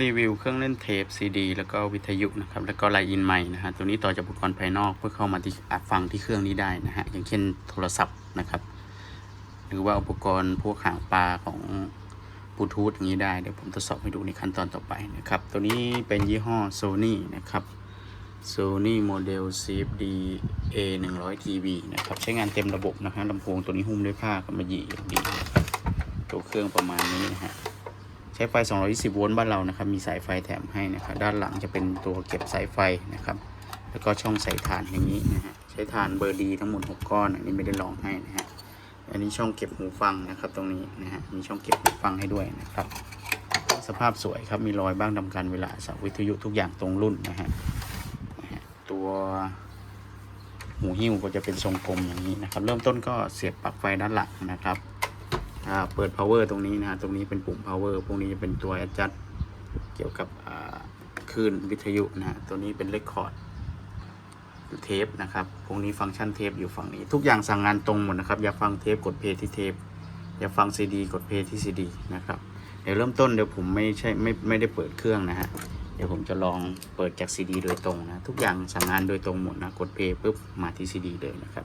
รีวิวเครื่องเล่นเทปซีดีแล้วก็วิทยุนะครับแล้วก็ไลน์อินใหม่นะฮะตัวนี้ต่อจากอุปกรณ์ภายนอกเพื่อเข้ามาที่อัดฟังที่เครื่องนี้ได้นะฮะอย่างเช่นโทรศัพท์นะครับ หรือว่าอุปกรณ์พวกหางปลาของบลูทูธอย่างนี้ได้เดี๋ยวผมทดสอบให้ดูในขั้นตอนต่อไปนะครับ ตัวนี้เป็นยี่ห้อ Sony นะครับ Sony Model CFD A 1 0 0 TV นะครับ ใช้งานเต็มระบบนะฮะลำโพงตัวนี้หุ้มด้วยผ้ากำมะหยี่อย่างดีตัวเครื่องประมาณนี้นะฮะ ใช้ไฟ 220 โวลต์บ้านเรานะครับ มีสายไฟแถมให้นะครับ ด้านหลังจะเป็นตัวเก็บสายไฟนะครับ แล้วก็ช่องใส่ถ่านอย่างนี้นะฮะ ใช้ถ่านเบอร์ดีทั้งหมด 6 ก้อน อันนี้ไม่ได้ลองให้นะฮะ อันนี้ช่องเก็บหูฟังนะครับ ตรงนี้นะฮะ มีช่องเก็บหูฟังให้ด้วยนะครับ สภาพสวยครับ มีรอยบ้างดำกันเวลาสาวิทยุทุกอย่างตรงรุ่นนะฮะ ตัวหูหิ้วก็จะเป็นทรงกลมอย่างนี้นะครับ เริ่มต้นก็เสียบปลั๊กไฟด้านหลังนะครับ อ่าเปิด power ตรงนี้นะ ตรงนี้เป็นปุ่ม power พวกนี้จะเป็นตัว adjust เกี่ยวกับอ่าคลื่นวิทยุนะฮะตัวนี้เป็น record เทปนะครับ พวกนี้ฟังก์ชันเทปอยู่ฝั่งนี้ ทุกอย่างสั่งงานตรงหมดนะครับ อยากฟังเทปกดเพย์ที่เทป อยากฟังซีดีกดเพย์ที่ซีดีนะครับ เดี๋ยวเริ่มต้นเดี๋ยวผมไม่ใช่ไม่ไม่ได้เปิดเครื่องนะฮะ ดี๋ยวผมจะลองเปิดจากซีดีโดยตรงนะ ทุกอย่างสั่งงานโดยตรงหมดนะ กดเพลย์ปุ๊บมาที่ซีดีเลยนะครับ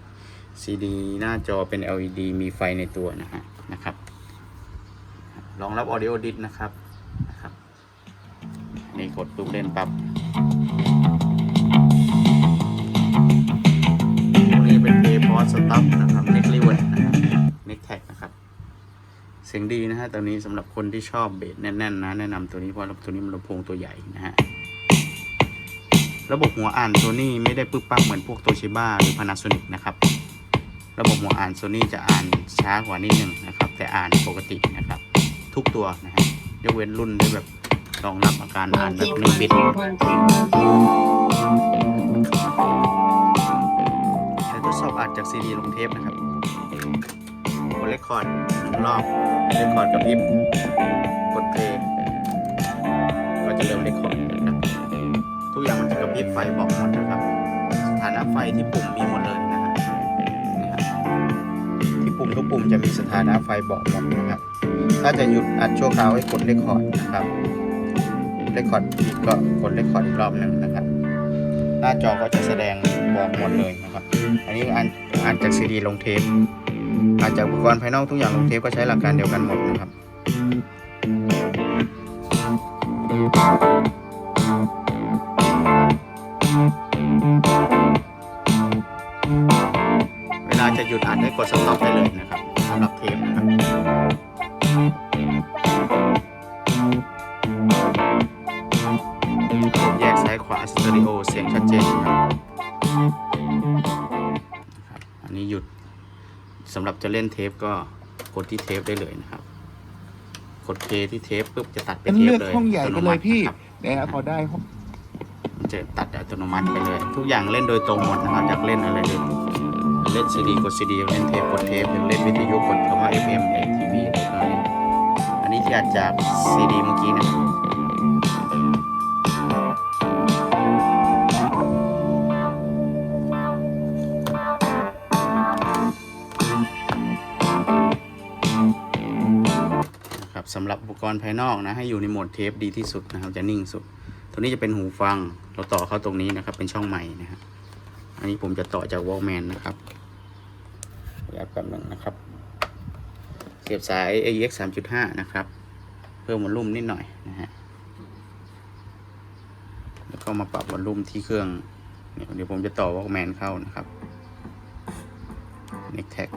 ซีดีหน้าจอเป็น LED มีไฟในตัวนะฮะนะครับรองรับ Audio Disc นะครับนะครับนี่กดปุ๊บเล่นปั๊บ เสียงดีนะฮะตัวนี้สำหรับคนที่ชอบเบสแน่นๆนะแนะนำตัวนี้เพราะตัวนี้มันลำโพงตัวใหญ่นะฮะระบบหัวอ่านตัวนี้ไม่ได้ปึ๊บปั๊บเหมือนพวกโตชิบ้าหรือ Panasonic นะครับ ระบบหัวอ่านโซนี่จะอ่านช้ากว่านิดนึงนะครับ แต่อ่านปกตินะครับ ทุกตัวนะฮะยกเว้นรุ่นที่แบบรองรับอาการอ่านแบบหนึ่งบิตใช้ทดสอบอัดจากซีดีลงเทปนะครับ คคอร์ดหนึ่งรอบเรคคอร์ดกับพริบกดเพลย์ก็จะเริ่มเรคคอร์ดนะทุกอย่างมันจะกระพริบไฟบอกหมดนะครับสถานะไฟที่ปุ่มมีหมดเลยนะครับที่ปุ่มทุกปุ่มจะมีสถานะไฟบอกหมดนะครับ ถ้าจะหยุดอัดชั่วคราวให้กดเลคคอร์ดนะครับเลคคอร์ดผิดก็กดเลคคอร์ดอีกรอบหนึ่งนะครับ หน้าจอก็จะแสดงบอกหมดเลยนะครับ อันนี้อ่านอ่านจากซีดีลงเทป อานจากอุปกรณ์ภายนอกทุกอย่างลงเทปก็ใช้หลักการเดียวกันหมดนะครับเวลาจะหยุดอัดให้กดสต็อปได้เลยนะครับสำหรับเทปนะครับแยกซ้ายขวาสเตอริโอเสียงชัดเจน สำหรับจะเล่นเทปก็กดที่เทปได้เลยนะครับ กดเพลย์ที่เทปปุ๊บจะตัดไปเป็นเทปเลือกเลยห้องใหญ่ไปเลยพี่อัตโนมัตินะครับนะฮะพอได้ห้องมันจะตัดอัตโนมัติไปเลย ทุกอย่างเล่นโดยตรงหมดนะครับอยากเล่นอะไรเลยเล่นซีดีกดซีดีเล่นเทปกดเทปหรือเล่นวิทยุกดคำว่า FM ATV อะไรเลยอันนี้ที่อัดจากซีดีเมื่อกี้นะครับ สำหรับอุปกรณ์ภายนอกนะให้อยู่ในโหมดเทปดีที่สุดนะครับ จะนิ่งสุด ตัวนี้จะเป็นหูฟังเราต่อเข้าตรงนี้นะครับ เป็นช่องใหม่นะครับอันนี้ผมจะต่อจาก Walkman นะครับเดี๋ยวแป๊บนึงนะครับ เสียบสาย AEX 3.5 นะครับ เพิ่มวอลลุ่มนิดหน่อยนะฮะแล้วก็มาปรับวอลลุ่มที่เครื่องเดี๋ยวผมจะต่อ Walkman เข้านะครับ n e c t a g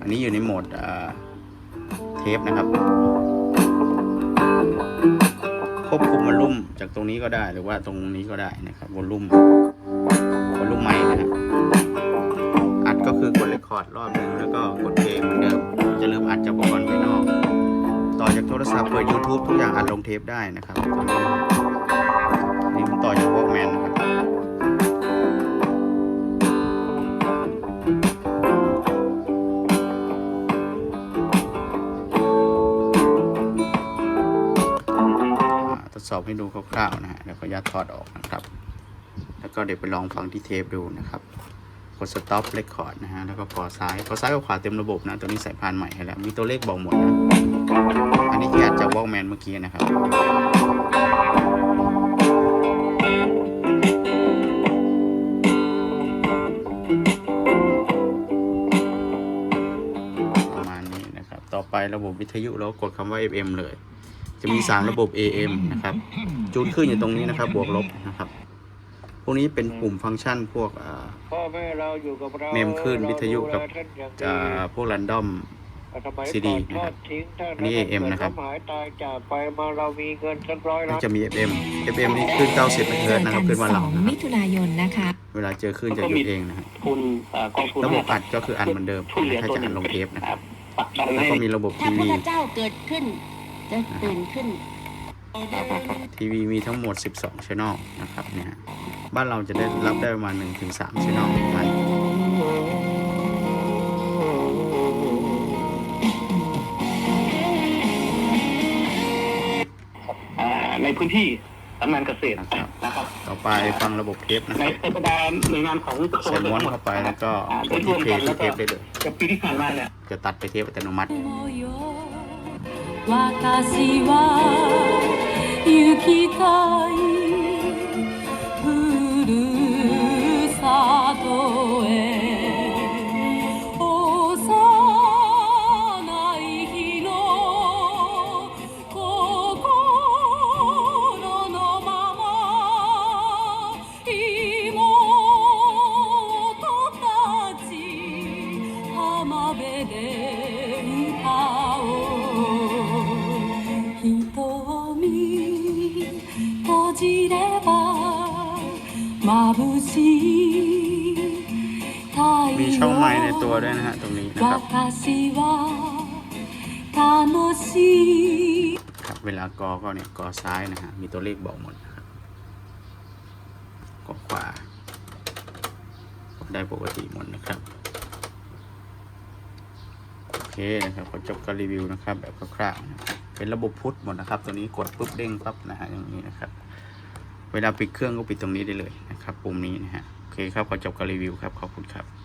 อันนี้อยู่ในโหมดอ่าเทปนะครับ ควบคุมวอลลุ่มจากตรงนี้ก็ได้หรือว่าตรงนี้ก็ได้นะครับวอลลุ่มวอลลุ่มใหม่นะฮะอัดก็คือกดเรคคอร์ดรอบหนึ่งแล้วก็กดเพลงเหมือนเดิมจะเริ่มอัดจากอุปกรณ์ภายนอก ต่อจากโทรศัพท์เปิด YouTube ทุกอย่างอัดลงเทปได้นะครับนี่ผมต่อจาก Walkman นะครับ อบให้ดูคร่าวๆนะฮะแล้วก็ยัดญาตถอดออกนะครับ แล้วก็เดี๋ยวไปลองฟังที่เทปดูนะครับ กด stop record นะฮะ แล้วก็กดซ้ายกดซ้ายกับขวาเต็มระบบนะ ตัวนี้สายพานใหม่ให้แล้ว มีตัวเลขบอกหมดนะ อันนี้ที่อาจจะวอลแมนเมื่อกี้นะครับประมาณนี้นะครับ ต่อไประบบวิทยุเรากดคำว่า FM เลย จะมี 3 ระบบ AM นะครับจูนขึ้นอยู่ตรงนี้นะครับ บวกลบนะครับ พวกนี้เป็นปุ่มฟังก์ชันพวกอ่าพ่อแม่เราอยู่กับเราเมมขึ้นวิทยุกับเราดูแลท่านอย่างดีอ่าพวกรันดอมสมัย CD ก่อนทอนะครับดทิ้งท่านอันนี้ AM นะครับหายตายจากไปมาเรามีเงินสักร้อยแล้วล้านจะมี FM FM นี่ขึ้น 90เมกะเฮิรตซ์นะครับขึ้นวันหลังสองนะคมิรับถุนายนนะคะ เวลาเจอขึ้นจะหยุดเองนะครับทุนเอ่อกองทุนระบบอัดก็คืออัดเหมือนเดิมช่วยเหลือถ้าตัวจะหอันึ่ดงลงเทปนะครับผลักดันแล้วให้ก็มีระบบถ้าทีพวีระเจ้าเกิดขึ้น จะตื่นขึ้น ทีวีมีทั้งหมด 12ช่องนะครับเนี่ยบ้านเราจะได้รับได้ประมาณ1-3ช่องประมาณอ่าในพื้นที่ทำงานเกษตรนะครับนะครับ ต่อไปฟังระบบเทปนะในครับบรรดาหน่วยงานของกระทรวใส่งม้วนเข้าไปแล้วก็อ่ากได้ดร่ที่วมเพลกันย์แล้ที่วเทก็ปได้เลยกับปีที่ผ่านมาเนี่ยจะตัดไปเทปอัตโนมัติ 私は行きたい มีช่องไม้ในตัวด้วยนะฮะ ตรงนี้นะครับครบเวลากอก็เนี่ยกอซ้ายนะฮะ มีตัวเลขบอกหมดครับกอขวาได้ปกติหมดนะครับ โอเคนะครับก็จบการรีวิวนะครับ แบบคร่าวๆเป็นระบบพุทธหมดนะครับ ตัวนี้กดปุ๊บเด้งปั๊บนะฮะอย่างนี้นะครับ เวลาปิดเครื่องก็ปิดตรงนี้ได้เลยนะครับปุ่มนี้นะฮะโอเคครับขอจบการรีวิวครับขอบคุณครับ